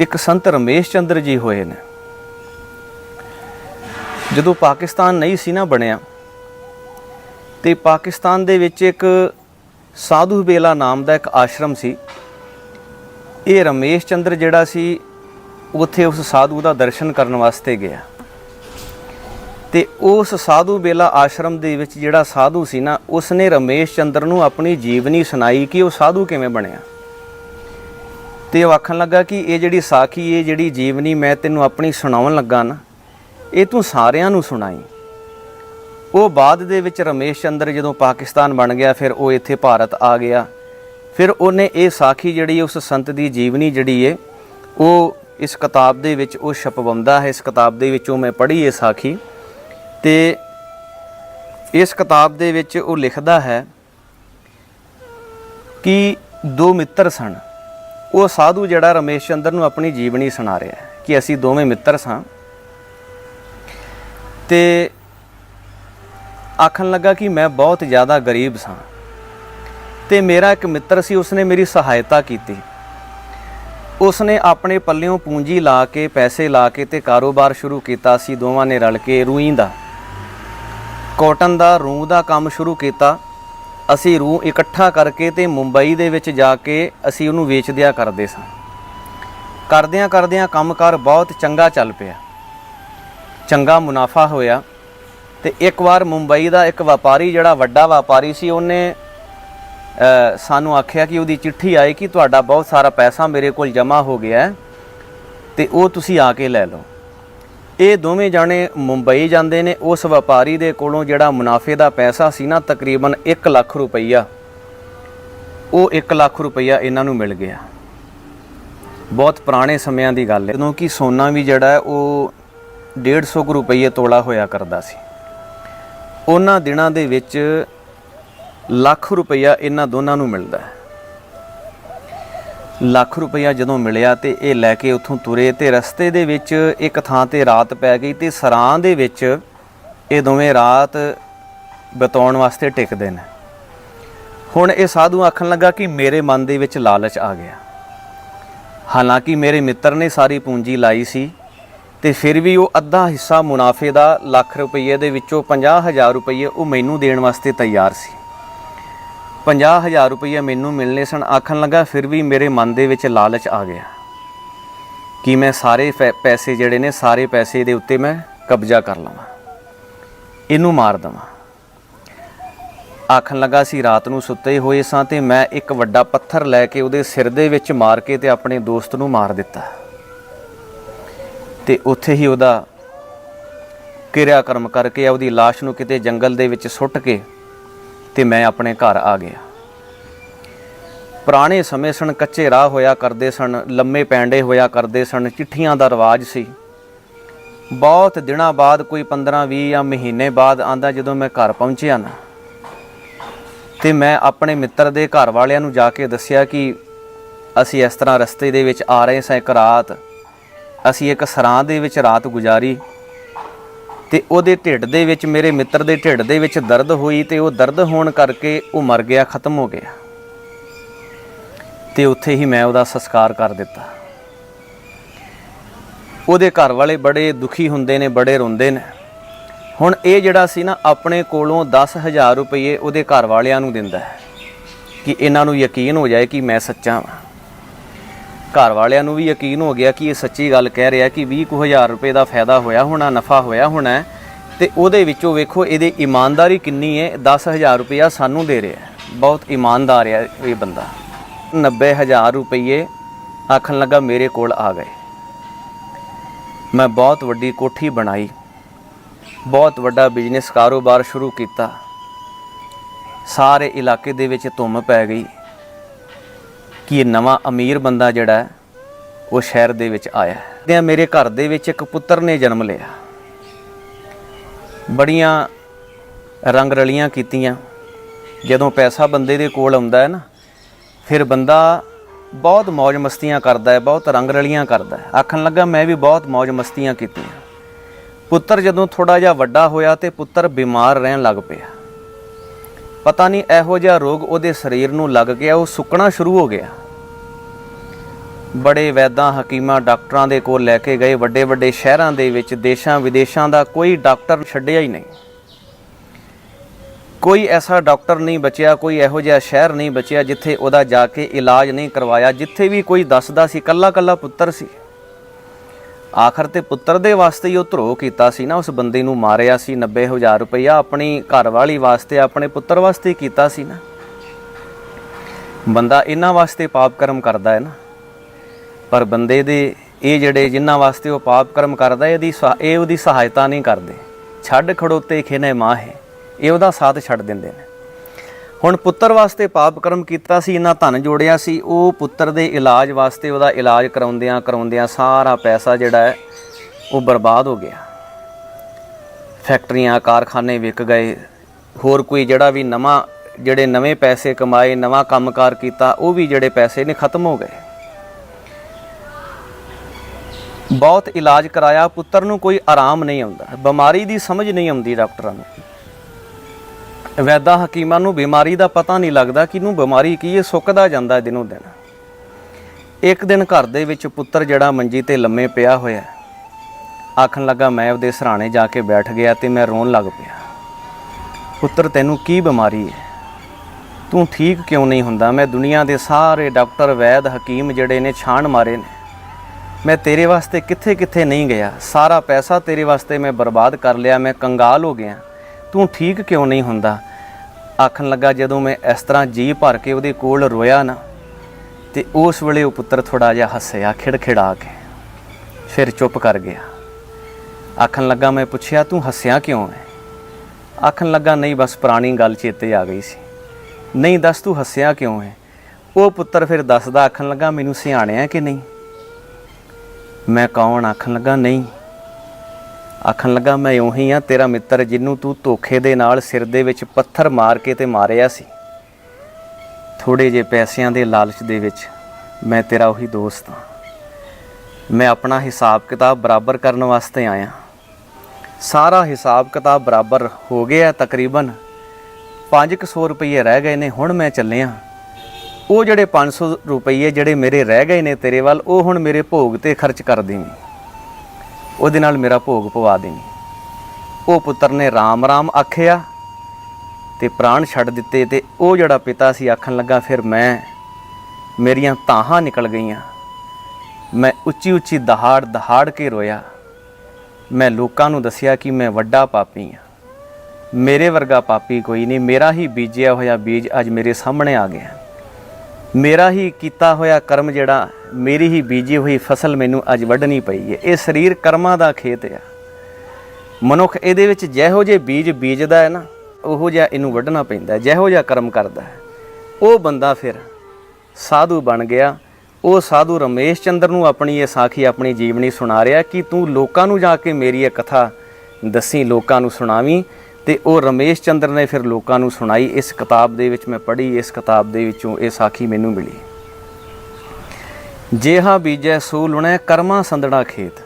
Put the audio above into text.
ਇੱਕ ਸੰਤ ਰਮੇਸ਼ ਚੰਦਰ ਜੀ ਹੋਏ ਨੇ। ਜਦੋਂ ਪਾਕਿਸਤਾਨ ਨਹੀਂ ਸੀ ਨਾ ਬਣਿਆ, ਤੇ ਪਾਕਿਸਤਾਨ ਦੇ ਵਿੱਚ ਇੱਕ ਸਾਧੂ ਬੇਲਾ ਨਾਮ ਦਾ ਇੱਕ ਆਸ਼ਰਮ ਸੀ। ਇਹ ਰਮੇਸ਼ ਚੰਦਰ ਜਿਹੜਾ ਸੀ, ਉੱਥੇ ਉਸ ਸਾਧੂ ਦਾ ਦਰਸ਼ਨ ਕਰਨ ਵਾਸਤੇ ਗਿਆ। ਤੇ ਉਸ ਸਾਧੂ ਬੇਲਾ ਆਸ਼ਰਮ ਦੇ ਵਿੱਚ ਜਿਹੜਾ ਸਾਧੂ ਸੀ ਨਾ, ਉਸਨੇ ਰਮੇਸ਼ ਚੰਦਰ ਨੂੰ ਆਪਣੀ ਜੀਵਨੀ ਸੁਣਾਈ ਕਿ ਉਹ ਸਾਧੂ ਕਿਵੇਂ ਬਣਿਆ। ਤੇ ਉਹ ਆਖਣ ਲੱਗਾ ਕਿ ਇਹ ਜਿਹੜੀ ਸਾਖੀ, ਇਹ ਜਿਹੜੀ ਜੀਵਨੀ ਮੈਂ ਤੈਨੂੰ ਆਪਣੀ ਸੁਣਾਉਣ ਲੱਗਾ ਨਾ, ਇਹ ਤੂੰ ਸਾਰਿਆਂ ਨੂੰ ਸੁਣਾਈ। ਉਹ ਬਾਅਦ ਦੇ ਵਿੱਚ ਰਮੇਸ਼ ਚੰਦਰ ਜਦੋਂ ਪਾਕਿਸਤਾਨ ਬਣ ਗਿਆ, ਫਿਰ ਉਹ ਇੱਥੇ ਭਾਰਤ ਆ ਗਿਆ। ਫਿਰ ਉਹਨੇ ਇਹ ਸਾਖੀ ਜਿਹੜੀ ਉਸ ਸੰਤ ਦੀ ਜੀਵਨੀ ਜਿਹੜੀ ਏ, ਉਹ ਇਸ ਕਿਤਾਬ ਦੇ ਵਿੱਚ ਉਹ ਛਪਵਾਉਂਦਾ ਹੈ। ਇਸ ਕਿਤਾਬ ਦੇ ਵਿੱਚੋਂ ਮੈਂ ਪੜ੍ਹੀ ਇਹ ਸਾਖੀ ਤੇ ਇਸ ਕਿਤਾਬ ਦੇ ਵਿੱਚ ਉਹ ਲਿਖਦਾ ਹੈ ਕਿ ਦੋ ਮਿੱਤਰ ਸਨ। ਉਹ ਸਾਧੂ ਜਿਹੜਾ ਰਮੇਸ਼ ਚੰਦਰ ਨੂੰ ਆਪਣੀ ਜੀਵਨੀ ਸੁਣਾ ਰਿਹਾ ਹੈ ਕਿ ਅਸੀਂ ਦੋਵੇਂ ਮਿੱਤਰ ਸਾਂ। ਤੇ ਆਖਣ ਲੱਗਾ ਕਿ ਮੈਂ ਬਹੁਤ ਜ਼ਿਆਦਾ ਗਰੀਬ ਸਾਂ। ਤੇ ਮੇਰਾ ਇੱਕ ਮਿੱਤਰ ਸੀ, ਉਸਨੇ ਮੇਰੀ ਸਹਾਇਤਾ ਕੀਤੀ। ਉਸਨੇ ਆਪਣੇ ਪੱਲਿਓਂ ਪੂੰਜੀ ਲਾ ਕੇ, ਪੈਸੇ ਲਾ ਕੇ ਤੇ ਕਾਰੋਬਾਰ ਸ਼ੁਰੂ ਕੀਤਾ। ਸੀ ਦੋਵਾਂ ਨੇ ਰਲ ਕੇ ਰੂਈ ਦਾ, ਕਾਟਨ ਦਾ, ਰੂੰ ਦਾ ਕੰਮ ਸ਼ੁਰੂ ਕੀਤਾ। ਅਸੀਂ ਰੂਹ ਇਕੱਠਾ ਕਰਕੇ ਤੇ ਮੁੰਬਈ ਦੇ ਵਿੱਚ ਜਾ ਕੇ ਅਸੀਂ ਉਹਨੂੰ ਵੇਚ ਦਿਆ ਕਰਦੇ ਸਾਂ। ਕਰਦਿਆਂ ਕਰਦਿਆਂ ਕੰਮਕਾਰ ਬਹੁਤ ਚੰਗਾ ਚੱਲ ਪਿਆ। ਚੰਗਾ ਮੁਨਾਫਾ ਹੋਇਆ ਤੇ ਇੱਕ ਵਾਰ ਮੁੰਬਈ ਦਾ ਇੱਕ ਵਪਾਰੀ ਜਿਹੜਾ ਵੱਡਾ ਵਪਾਰੀ ਸੀ, ਉਹਨੇ ਸਾਨੂੰ ਆਖਿਆ ਕਿ ਉਹਦੀ ਚਿੱਠੀ ਆਈ ਕਿ ਤੁਹਾਡਾ ਬਹੁਤ ਸਾਰਾ ਪੈਸਾ ਮੇਰੇ ਕੋਲ ਜਮ੍ਹਾਂ ਹੋ ਗਿਆ ਹੈ ਤੇ ਉਹ ਤੁਸੀਂ ਆ ਕੇ ਲੈ ਲਓ। ਇਹ ਦੋਵੇਂ ਜਾਣੇ ਮੁੰਬਈ ਜਾਂਦੇ ਨੇ। ਉਸ ਵਪਾਰੀ ਦੇ ਕੋਲੋਂ ਜਿਹੜਾ ਮੁਨਾਫੇ ਦਾ ਪੈਸਾ ਸੀ ਨਾ, ਤਕਰੀਬਨ 1 ਲੱਖ ਰੁਪਈਆ। ਉਹ 1 ਲੱਖ ਰੁਪਈਆ ਇਹਨਾਂ ਨੂੰ ਮਿਲ ਗਿਆ। ਬਹੁਤ ਪੁਰਾਣੇ ਸਮਿਆਂ ਦੀ ਗੱਲ ਹੈ। ਜਦੋਂ ਕਿ ਸੋਨਾ ਵੀ ਜਿਹੜਾ ਹੈ, ਉਹ 150 ਕੁ ਰੁਪਈਏ ਤੋਲਾ ਹੋਇਆ ਕਰਦਾ ਸੀ। ਉਹਨਾਂ ਦਿਨਾਂ ਦੇ ਵਿੱਚ ਲੱਖ ਰੁਪਈਆ ਇਹਨਾਂ ਦੋਨਾਂ ਨੂੰ ਮਿਲਦਾ ਹੈ। ਲੱਖ ਰੁਪਈਆ ਜਦੋਂ ਮਿਲਿਆ ਤੇ ਇਹ ਲੈ ਕੇ ਉੱਥੋਂ ਤੁਰੇ ਤੇ ਰਸਤੇ ਦੇ ਵਿੱਚ ਇੱਕ ਥਾਂ ਤੇ ਰਾਤ ਪੈ ਗਈ ਤੇ ਸਰਾਂ ਦੇ ਵਿੱਚ ਇਹ ਦੋਵੇਂ ਰਾਤ ਬਿਤਾਉਣ ਵਾਸਤੇ ਟਿਕਦੇ ਨੇ। ਹੁਣ ਇਹ ਸਾਧੂ ਆਖਣ ਲੱਗਾ ਕਿ ਮੇਰੇ ਮਨ ਦੇ ਵਿੱਚ ਲਾਲਚ ਆ ਗਿਆ। ਹਾਲਾਂਕਿ ਮੇਰੇ ਮਿੱਤਰ ਨੇ ਸਾਰੀ ਪੂੰਜੀ ਲਾਈ ਸੀ ਤੇ ਫਿਰ ਵੀ ਉਹ ਅੱਧਾ ਹਿੱਸਾ ਮੁਨਾਫੇ ਦਾ ਲੱਖ ਰੁਪਏ ਦੇ ਵਿੱਚੋਂ 50000 ਰੁਪਏ ਉਹ ਮੈਨੂੰ ਦੇਣ ਵਾਸਤੇ ਤਿਆਰ ਸੀ। 50000 ਰੁਪਏ ਮੈਨੂੰ ਮਿਲਨੇ ਸਨ। ਆਖਣ ਲੱਗਾ, ਫਿਰ ਵੀ ਮੇਰੇ ਮਨ ਦੇ ਵਿੱਚ ਲਾਲਚ ਆ ਗਿਆ। ਕਿ ਮੈਂ ਸਾਰੇ ਫੈ- ਪੈਸੇ ਜਿਹੜੇ ਨੇ, ਸਾਰੇ ਪੈਸੇ ਦੇ ਉੱਤੇ ਮੈਂ ਕਬਜ਼ਾ ਕਰ ਲਵਾਂ? ਇਹਨੂੰ ਮਾਰ ਦਵਾਂ? ਆਖਣ ਲੱਗਾ ਸੀ ਰਾਤ ਨੂੰ ਸੁੱਤੇ ਹੋਏ ਸਾਂ ਤੇ ਮੈਂ ਇੱਕ ਵੱਡਾ ਪੱਥਰ ਲੈ ਕੇ ਉਹਦੇ ਸਿਰ ਦੇ ਵਿੱਚ ਮਾਰ ਕੇ ਤੇ ਆਪਣੇ ਦੋਸਤ ਨੂੰ ਮਾਰ ਦਿੱਤਾ। ਤੇ ਉੱਥੇ ਹੀ ਉਹਦਾ ਕਿਰਿਆ ਕਰਮ ਕਰਕੇ, ਉਹਦੀ লাশ ਨੂੰ ਕਿਤੇ ਜੰਗਲ ਦੇ ਵਿੱਚ ਸੁੱਟ ਕੇ ਤੇ ਮੈਂ ਆਪਣੇ ਘਰ ਆ ਗਿਆ। ਪੁਰਾਣੇ ਸਮੇਂ ਸਨ, ਕੱਚੇ ਰਾਹ ਹੋਇਆ ਕਰਦੇ ਸਨ, ਲੰਮੇ ਪੈਂਡੇ ਹੋਇਆ ਕਰਦੇ ਸਨ, ਚਿੱਠੀਆਂ ਦਾ ਰਿਵਾਜ ਸੀ। ਬਹੁਤ ਦਿਨਾਂ ਬਾਅਦ, ਕੋਈ 15 20 ਜਾਂ ਮਹੀਨੇ ਬਾਅਦ ਆਂਦਾ ਜਦੋਂ ਮੈਂ ਘਰ ਪਹੁੰਚਿਆ ਨਾ। ਤੇ ਮੈਂ ਆਪਣੇ ਮਿੱਤਰ ਦੇ ਘਰ ਵਾਲਿਆਂ ਨੂੰ ਜਾ ਕੇ ਦੱਸਿਆ ਕਿ ਅਸੀਂ ਇਸ ਤਰ੍ਹਾਂ ਰਸਤੇ ਦੇ ਵਿੱਚ ਆ ਰਹੇ ਸਾਂ, ਇੱਕ ਰਾਤ। ਅਸੀਂ ਇੱਕ ਸਰਾਂ ਦੇ ਵਿੱਚ ਰਾਤ ਗੁਜ਼ਾਰੀ। ਤੇ ਉਹਦੇ ਢਿੱਡ ਦੇ ਵਿੱਚ, ਮੇਰੇ ਮਿੱਤਰ ਦੇ ਢਿੱਡ ਦੇ ਵਿੱਚ ਦਰਦ ਹੋਈ ਤੇ ਉਹ ਦਰਦ ਹੋਣ ਕਰਕੇ ਉਹ ਮਰ ਗਿਆ, ਖਤਮ ਹੋ ਗਿਆ। ਤੇ ਉੱਥੇ ਹੀ ਮੈਂ ਉਹਦਾ ਸੰਸਕਾਰ ਕਰ ਦਿੱਤਾ। ਉਹਦੇ ਘਰ ਵਾਲੇ ਬੜੇ ਦੁਖੀ ਹੁੰਦੇ ਨੇ, ਬੜੇ ਰੋਂਦੇ ਨੇ। ਹੁਣ ਇਹ ਜਿਹੜਾ ਸੀ ਨਾ, ਆਪਣੇ ਕੋਲੋਂ 10000 ਰੁਪਏ ਉਹਦੇ ਘਰ ਵਾਲਿਆਂ ਨੂੰ ਦਿੰਦਾ ਹੈ ਕਿ ਇਹਨਾਂ ਨੂੰ ਯਕੀਨ ਹੋ ਜਾਏ ਕਿ ਮੈਂ ਸੱਚਾ ਹਾਂ ਘਰ ਵਾਲਿਆਂ ਨੂੰ ਵੀ ਯਕੀਨ ਹੋ ਗਿਆ ਕਿ ਇਹ ਸੱਚੀ ਗੱਲ ਕਹਿ ਰਿਹਾ ਕਿ 20000 ਰੁਪਏ ਦਾ ਫਾਇਦਾ ਹੋਇਆ ਹੋਣਾ, ਨਫਾ ਹੋਇਆ ਹੋਣਾ ਹੈ ਤੇ ਉਹਦੇ ਵਿੱਚੋਂ ਵੇਖੋ ਇਹਦੀ ਇਮਾਨਦਾਰੀ ਕਿੰਨੀ ਹੈ 10000 ਰੁਪਇਆ ਸਾਨੂੰ ਦੇ ਰਿਹਾ ਬਹੁਤ ਇਮਾਨਦਾਰ ਹੈ ਇਹ ਬੰਦਾ। 90000 ਰੁਪਏ ਆਖਣ ਲੱਗਾ ਮੇਰੇ ਕੋਲ ਆ ਗਏ। ਮੈਂ ਬਹੁਤ ਵੱਡੀ ਕੋਠੀ ਬਣਾਈ, ਬਹੁਤ ਵੱਡਾ ਬਿਜ਼ਨਸ ਕਾਰੋਬਾਰ ਸ਼ੁਰੂ ਕੀਤਾ। ਸਾਰੇ ਇਲਾਕੇ ਦੇ ਵਿੱਚ ਧੁੰਮ ਪੈ ਗਈ। ਕਿ ਇਹ ਨਵਾਂ ਅਮੀਰ ਬੰਦਾ ਜਿਹੜਾ ਉਹ ਸ਼ਹਿਰ ਦੇ ਵਿੱਚ ਆਇਆ ਤੇ ਮੇਰੇ ਘਰ ਦੇ ਵਿੱਚ ਇੱਕ ਪੁੱਤਰ ਨੇ ਜਨਮ ਲਿਆ। ਬੜੀਆਂ ਰੰਗ ਰਲੀਆਂ ਕੀਤੀਆਂ। ਜਦੋਂ ਪੈਸਾ ਬੰਦੇ ਦੇ ਕੋਲ ਆਉਂਦਾ ਹੈ ਨਾ, ਫਿਰ ਬੰਦਾ ਬਹੁਤ ਮौज ਮਸਤੀਆਂ ਕਰਦਾ ਹੈ, ਬਹੁਤ ਰੰਗ ਰਲੀਆਂ ਕਰਦਾ ਹੈ। ਆਖਣ ਲੱਗਾ, ਮੈਂ ਵੀ ਬਹੁਤ ਮौज ਮਸਤੀਆਂ ਕੀਤੀਆਂ। ਪੁੱਤਰ ਜਦੋਂ ਥੋੜਾ ਜਿਹਾ ਵੱਡਾ ਹੋਇਆ ਤੇ ਪੁੱਤਰ ਬਿਮਾਰ ਰਹਿਣ ਲੱਗ ਪਿਆ। ਪਤਾ ਨਹੀਂ ਇਹੋ ਜਿਹਾ ਰੋਗ ਉਹਦੇ ਸਰੀਰ ਨੂੰ ਲੱਗ ਗਿਆ, ਉਹ ਸੁੱਕਣਾ ਸ਼ੁਰੂ ਹੋ ਗਿਆ। ਬੜੇ ਵੈਦਾਂ ਹਕੀਮਾਂ ਡਾਕਟਰਾਂ ਦੇ ਕੋਲ ਲੈ ਕੇ ਗਏ ਵੱਡੇ ਵੱਡੇ ਸ਼ਹਿਰਾਂ ਦੇ ਵਿੱਚ ਦੇਸ਼ਾਂ ਵਿਦੇਸ਼ਾਂ ਦਾ ਕੋਈ ਡਾਕਟਰ ਛੱਡਿਆ ਹੀ ਨਹੀਂ। ਕੋਈ ਐਸਾ ਡਾਕਟਰ ਨਹੀਂ ਬਚਿਆ, ਕੋਈ ਇਹੋ ਜਿਹਾ ਸ਼ਹਿਰ ਨਹੀਂ ਬਚਿਆ ਜਿੱਥੇ ਉਹਦਾ ਜਾ ਕੇ ਇਲਾਜ ਨਹੀਂ ਕਰਵਾਇਆ, ਜਿੱਥੇ ਵੀ ਕੋਈ ਦੱਸਦਾ ਸੀ ਕੱਲਾ ਕੱਲਾ ਪੁੱਤਰ ਸੀ। ਆਖਰ ਤੇ ਪੁੱਤਰ ਦੇ ਵਾਸਤੇ ਹੀ ਉਹ ਧਰੋ ਕੀਤਾ ਸੀ ਨਾ, ਉਸ ਬੰਦੇ ਨੂੰ ਮਾਰਿਆ ਸੀ 90000 ਰੁਪਇਆ ਆਪਣੀ ਘਰਵਾਲੀ ਵਾਸਤੇ, ਆਪਣੇ ਪੁੱਤਰ ਵਾਸਤੇ ਕੀਤਾ ਸੀ ਨਾ। ਬੰਦਾ ਇਹਨਾਂ ਵਾਸਤੇ ਪਾਪ ਕਰਮ ਕਰਦਾ ਹੈ ਨਾ। ਪਰ ਬੰਦੇ ਦੇ ਇਹ ਜਿਹੜੇ ਜਿਨ੍ਹਾਂ ਵਾਸਤੇ ਉਹ ਪਾਪ ਕਰਮ ਕਰਦਾ, ਇਹਦੀ ਸਹਾ- ਇਹ ਉਹਦੀ ਸਹਾਇਤਾ ਨਹੀਂ ਕਰਦੇ। ਛੱਡ ਖੜੋਤੇ ਖਿਨੇ ਮਾਹੇ, ਇਹ ਉਹਦਾ ਸਾਥ ਛੱਡ ਦਿੰਦੇ ਨੇ। ਹੁਣ ਪੁੱਤਰ ਵਾਸਤੇ ਪਾਪ ਕਰਮ ਕੀਤਾ ਸੀ ਇਹਨਾਂ ਧਨ ਜੋੜਿਆ ਸੀ, ਉਹ ਪੁੱਤਰ ਦੇ ਇਲਾਜ ਵਾਸਤੇ ਉਹਦਾ ਇਲਾਜ ਕਰਾਉਂਦਿਆਂ ਕਰਾਉਂਦਿਆਂ ਸਾਰਾ ਪੈਸਾ ਜਿਹੜਾ ਹੈ, ਉਹ ਬਰਬਾਦ ਹੋ ਗਿਆ। ਫੈਕਟਰੀਆਂ, ਕਾਰਖਾਨੇ ਵਿਕ ਗਏ, ਹੋਰ ਕੋਈ ਜਿਹੜਾ ਵੀ ਨਵਾਂ, ਜਿਹੜੇ ਨਵੇਂ ਪੈਸੇ ਕਮਾਏ, ਨਵਾਂ ਕੰਮਕਾਰ ਕੀਤਾ, ਉਹ ਵੀ ਜਿਹੜੇ ਪੈਸੇ ਨੇ, ਖਤਮ ਹੋ ਗਏ। ਬਹੁਤ ਇਲਾਜ ਕਰਾਇਆ, ਪੁੱਤਰ ਨੂੰ ਕੋਈ ਆਰਾਮ ਨਹੀਂ ਆਉਂਦਾ, ਬਿਮਾਰੀ ਦੀ ਸਮਝ ਨਹੀਂ ਆਉਂਦੀ ਡਾਕਟਰਾਂ ਨੂੰ। ਵੈਦਾ ਹਕੀਮਾਂ ਨੂੰ ਬਿਮਾਰੀ ਦਾ ਪਤਾ ਨਹੀਂ ਲੱਗਦਾ ਕਿ ਨੂੰ ਬਿਮਾਰੀ ਕੀ ਹੈ, ਸੁੱਕਦਾ ਜਾਂਦਾ ਦਿਨੋਂ ਦਿਨ। ਇੱਕ ਦਿਨ ਘਰ ਦੇ ਵਿੱਚ ਪੁੱਤਰ ਜਿਹੜਾ ਮੰਜੀ ਤੇ ਲੰਮੇ ਪਿਆ ਹੋਇਆ ਆਖਣ ਲੱਗਾ, ਮੈਂ ਉਹਦੇ ਸਰਾਣੇ ਜਾ ਕੇ ਬੈਠ ਗਿਆ ਤੇ ਮੈਂ ਰੋਣ ਲੱਗ ਪਿਆ। ਪੁੱਤਰ, ਤੈਨੂੰ ਕੀ ਬਿਮਾਰੀ ਹੈ? ਤੂੰ ਠੀਕ ਕਿਉਂ ਨਹੀਂ ਹੁੰਦਾ? ਮੈਂ ਦੁਨੀਆ ਦੇ ਸਾਰੇ ਡਾਕਟਰ, ਵੈਦ, ਹਕੀਮ ਜਿਹੜੇ ਨੇ ਛਾਣ ਮਾਰੇ ਨੇ। ਮੈਂ ਤੇਰੇ ਵਾਸਤੇ ਕਿੱਥੇ ਕਿੱਥੇ ਨਹੀਂ ਗਿਆ। ਸਾਰਾ ਪੈਸਾ ਤੇਰੇ ਵਾਸਤੇ ਮੈਂ ਬਰਬਾਦ ਕਰ ਲਿਆ। ਮੈਂ ਕੰਗਾਲ ਹੋ ਗਿਆ। ਤੂੰ ਠੀਕ ਕਿਉਂ ਨਹੀਂ ਹੁੰਦਾ? ਆਖਣ ਲੱਗਾ, ਜਦੋਂ ਮੈਂ ਇਸ ਤਰ੍ਹਾਂ ਜੀ ਭਰ ਕੇ ਉਹਦੇ ਕੋਲ ਰੋਇਆ ਨਾ, ਤੇ ਉਸ ਵੇਲੇ ਉਹ ਪੁੱਤਰ ਥੋੜਾ ਜਿਹਾ ਹੱਸਿਆ, ਖਿੜਖਿੜਾ ਕੇ, ਫਿਰ ਚੁੱਪ ਕਰ ਗਿਆ। ਆਖਣ ਲੱਗਾ, ਮੈਂ ਪੁੱਛਿਆ, ਤੂੰ ਹੱਸਿਆ ਕਿਉਂ ਹੈ ਆਖਣ ਲੱਗਾ, ਨਹੀਂ, ਬਸ ਪੁਰਾਣੀ ਗੱਲ ਚੇਤੇ ਆ ਗਈ ਸੀ। ਨਹੀਂ, ਦੱਸ ਤੂੰ ਹੱਸਿਆ ਕਿਉਂ ਹੈ ਉਹ ਪੁੱਤਰ ਫਿਰ ਦੱਸਦਾ, ਆਖਣ ਲੱਗਾ, ਮੈਨੂੰ ਸਿਆਣਿਆ ਕਿ ਨਹੀਂ? ਮੈਂ ਕੌਣ? ਆਖਣ ਲੱਗਾ, ਨਹੀਂ ਆਖਣ ਲੱਗਾ, ਮੈਂ ਉਹੀ ਆ ਤੇਰਾ ਮਿੱਤਰ ਜਿਹਨੂੰ ਤੂੰ ਧੋਖੇ ਦੇ ਨਾਲ ਸਿਰ ਦੇ ਵਿੱਚ ਪੱਥਰ ਮਾਰ ਕੇ ਤੇ ਮਾਰਿਆ ਸੀ। ਥੋੜੇ ਜੇ ਪੈਸਿਆਂ ਦੇ ਲਾਲਚ ਦੇ ਵਿੱਚ ਮੈਂ ਤੇਰਾ ਉਹੀ ਦੋਸਤ ਹਾਂ। ਮੈਂ ਆਪਣਾ ਹਿਸਾਬ ਕਿਤਾਬ ਬਰਾਬਰ ਕਰਨ ਵਾਸਤੇ ਆਇਆ। ਸਾਰਾ ਹਿਸਾਬ ਕਿਤਾਬ ਬਰਾਬਰ ਹੋ ਗਿਆ ਤਕਰੀਬਨ। 500 ਰੁਪਏ ਰਹਿ ਗਏ ਨੇ, ਹੁਣ ਮੈਂ ਚੱਲਿਆ। ਉਹ ਜਿਹੜੇ 500 ਰੁਪਏ ਜਿਹੜੇ ਮੇਰੇ ਰਹਿ ਗਏ ਨੇ ਤੇਰੇ ਵੱਲ, ਉਹ ਹੁਣ ਮੇਰੇ ਭੋਗ ਤੇ ਖਰਚ ਕਰ ਦੇਵੀਂ ਉਹਦੇ ਨਾਲ ਮੇਰਾ ਭੋਗ ਪਵਾ ਦੇਣੀ। ਉਹ ਪੁੱਤਰ ਨੇ ਰਾਮ ਰਾਮ ਆਖਿਆ ਤੇ ਪ੍ਰਾਣ ਛੱਡ ਦਿੱਤੇ ਤੇ ਉਹ ਜਿਹੜਾ ਪਿਤਾ ਸੀ ਆਖਣ ਲੱਗਾ, ਫਿਰ ਮੈਂ ਮੇਰੀਆਂ ਤਾਹਾਂ ਨਿਕਲ ਗਈਆਂ। ਮੈਂ ਉੱਚੀ ਉੱਚੀ ਦਹਾੜ ਦਹਾੜ ਕੇ ਰੋਇਆ। ਮੈਂ ਲੋਕਾਂ ਨੂੰ ਦੱਸਿਆ ਕਿ ਮੈਂ ਵੱਡਾ ਪਾਪੀ ਹਾਂ। ਮੇਰੇ ਵਰਗਾ ਪਾਪੀ ਕੋਈ ਨਹੀਂ। ਮੇਰਾ ਹੀ ਬੀਜਿਆ ਹੋਇਆ ਬੀਜ ਅੱਜ ਮੇਰੇ ਸਾਹਮਣੇ ਆ ਗਿਆ। ਮੇਰਾ ਹੀ ਕੀਤਾ ਹੋਇਆ ਕਰਮ ਜਿਹੜਾ ਮੇਰੀ ਹੀ ਬੀਜੀ ਹੋਈ ਫਸਲ ਮੈਨੂੰ ਅੱਜ ਵੱਢਣੀ ਪਈ ਹੈ ਇਹ ਸਰੀਰ ਕਰਮਾਂ ਦਾ ਖੇਤ ਹੈ ਮਨੁੱਖ ਇਹਦੇ ਵਿੱਚ ਜਿਹੋ ਜਿਹੇ ਬੀਜ ਬੀਜਦਾ ਹੈ ਨਾ, ਉਹੋ ਜਿਹਾ ਇਹਨੂੰ ਵੱਢਣਾ ਪੈਂਦਾ ਜਿਹੋ ਜਿਹਾ ਕਰਮ ਕਰਦਾ ਹੈ। ਉਹ ਬੰਦਾ ਫਿਰ ਸਾਧੂ ਬਣ ਗਿਆ। ਉਹ ਸਾਧੂ ਰਮੇਸ਼ ਚੰਦਰ ਨੂੰ ਆਪਣੀ ਇਹ ਸਾਖੀ, ਆਪਣੀ ਜੀਵਨੀ ਸੁਣਾ ਰਿਹਾ ਕਿ ਤੂੰ ਲੋਕਾਂ ਨੂੰ ਜਾ ਕੇ ਮੇਰੀ ਇਹ ਕਥਾ ਦੱਸੀ, ਲੋਕਾਂ ਨੂੰ ਸੁਣਾਵੀਂ। ਤੇ ਉਹ ਰਮੇਸ਼ ਚੰਦਰ ਨੇ ਫਿਰ ਲੋਕਾਂ ਨੂੰ ਸੁਣਾਈ। ਇਸ ਕਿਤਾਬ ਦੇ ਵਿੱਚ ਮੈਂ ਪੜ੍ਹੀ, ਇਸ ਕਿਤਾਬ ਦੇ ਵਿੱਚੋਂ ਇਹ ਸਾਖੀ ਮੈਨੂੰ ਮਿਲੀ। ਜੇਹਾ ਬੀਜੈ ਸੋ ਲੁਣੈ ਕਰਮਾ ਸੰਦੜਾ ਖੇਤ।